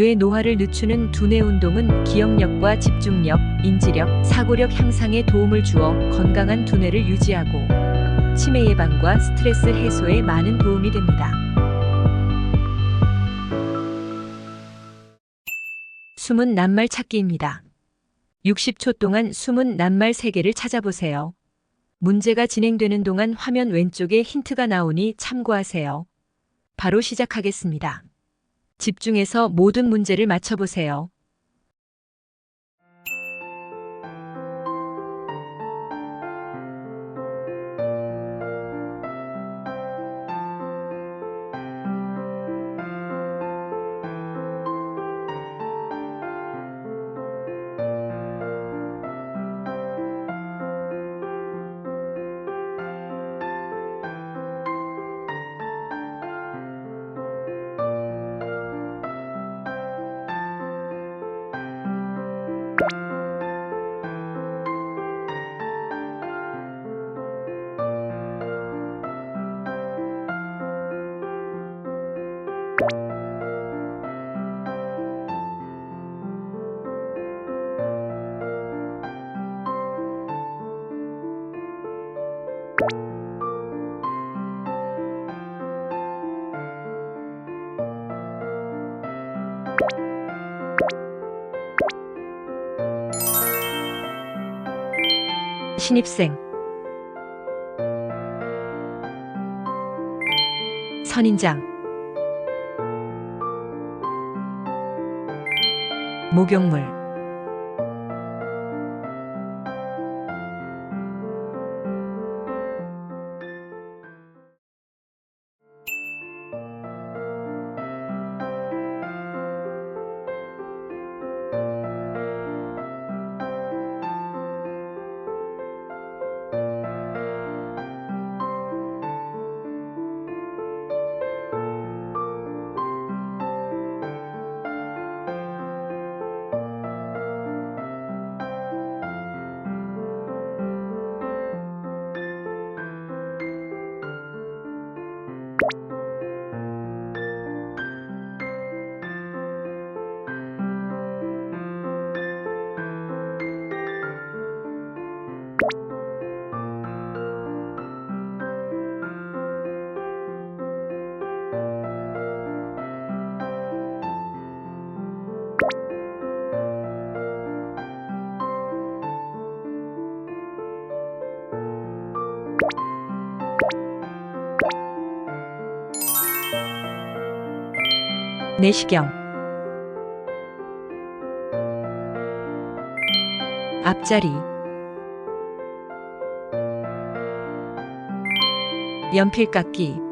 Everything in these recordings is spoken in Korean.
뇌 노화를 늦추는 두뇌 운동은 기억력과 집중력, 인지력, 사고력 향상에 도움을 주어 건강한 두뇌를 유지하고 치매 예방과 스트레스 해소에 많은 도움이 됩니다. 숨은 낱말 찾기입니다. 60초 동안 숨은 낱말 3개를 찾아보세요. 문제가 진행되는 동안 화면 왼쪽에 힌트가 나오니 참고하세요. 바로 시작하겠습니다. 집중해서 모든 문제를 맞춰보세요. 신입생. 선인장. 목욕물 내시경. 앞자리. 연필깎이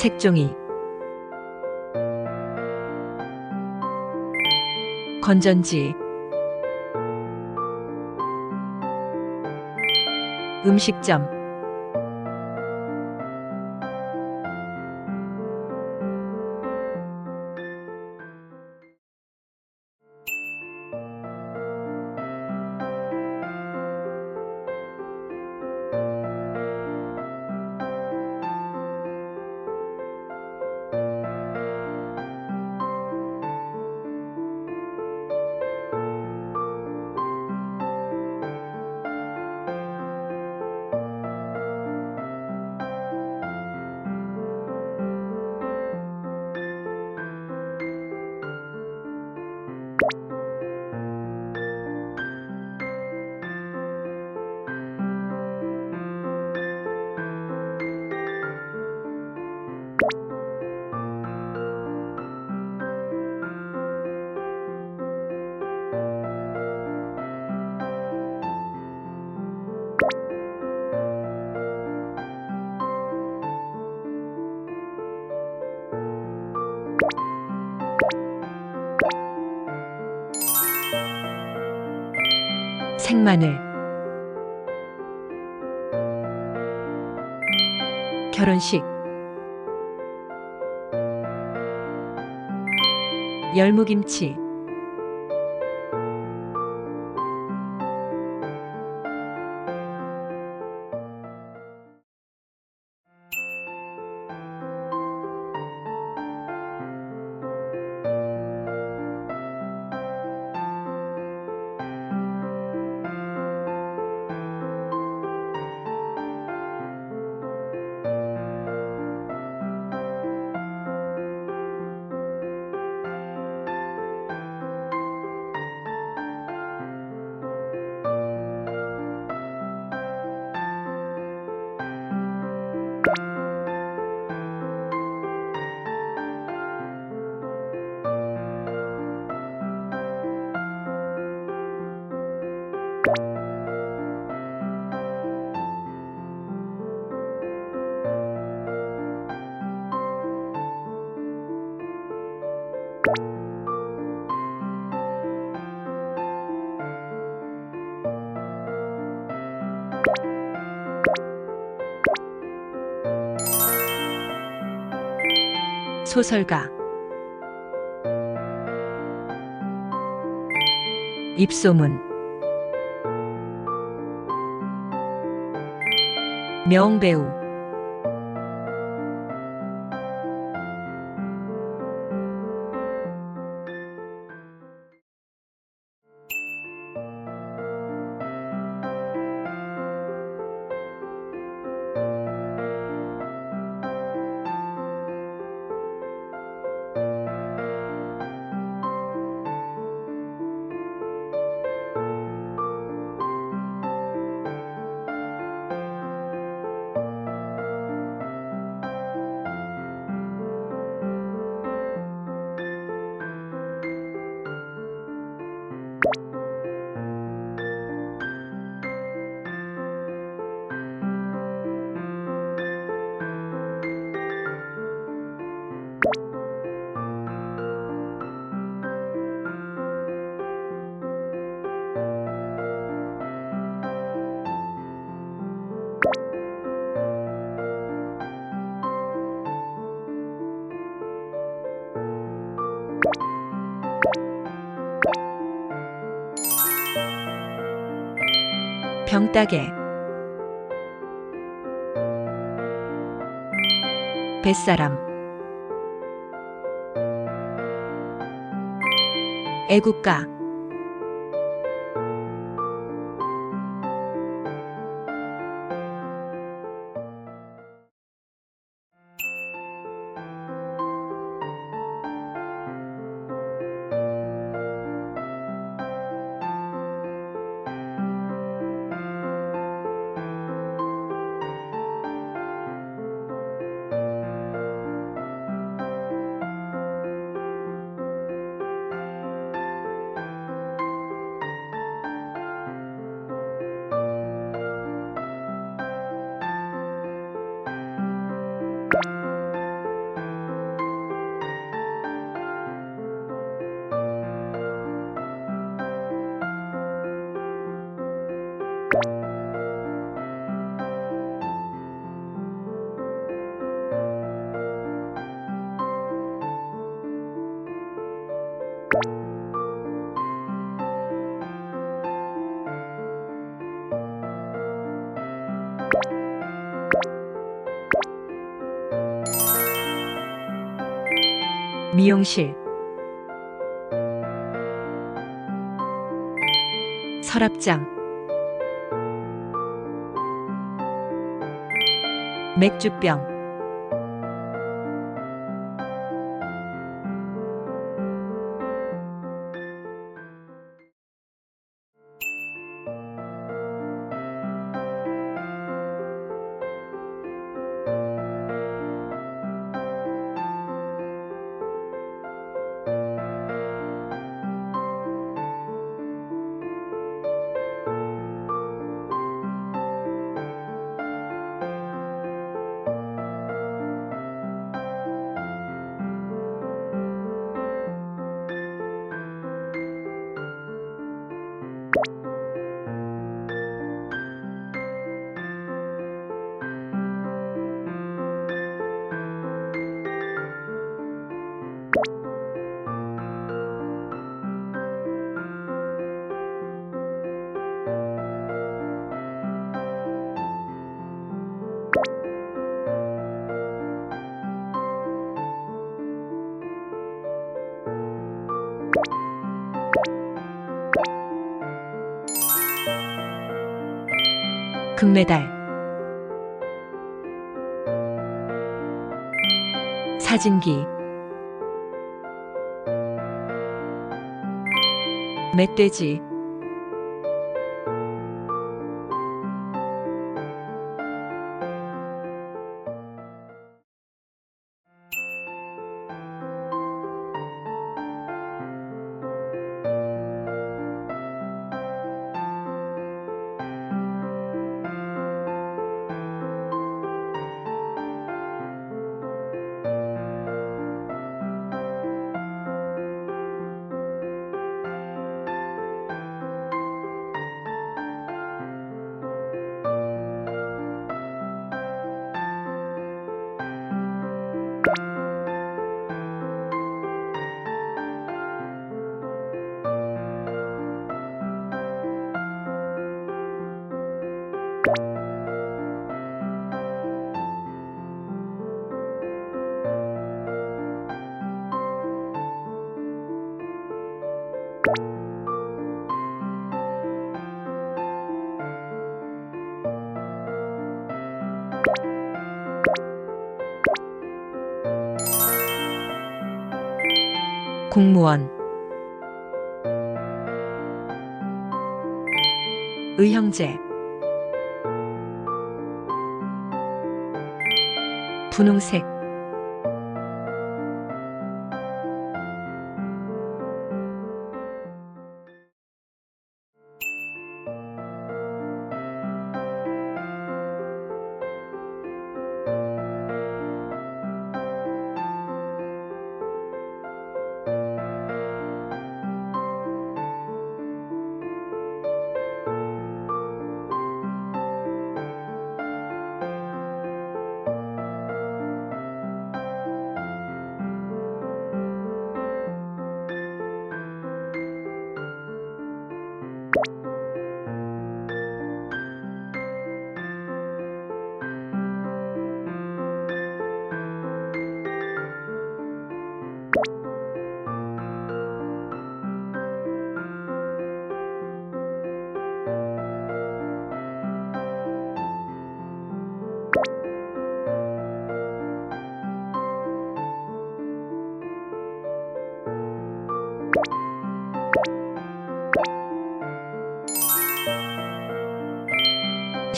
색종이. 건전지. 음식점 생마늘 결혼식. 열무김치 소설가. 입소문. 명배우 병따개. 뱃사람. 애국가 미용실. 서랍장. 맥주병 금메달. 사진기. 멧돼지 공무원. 의형제. 분홍색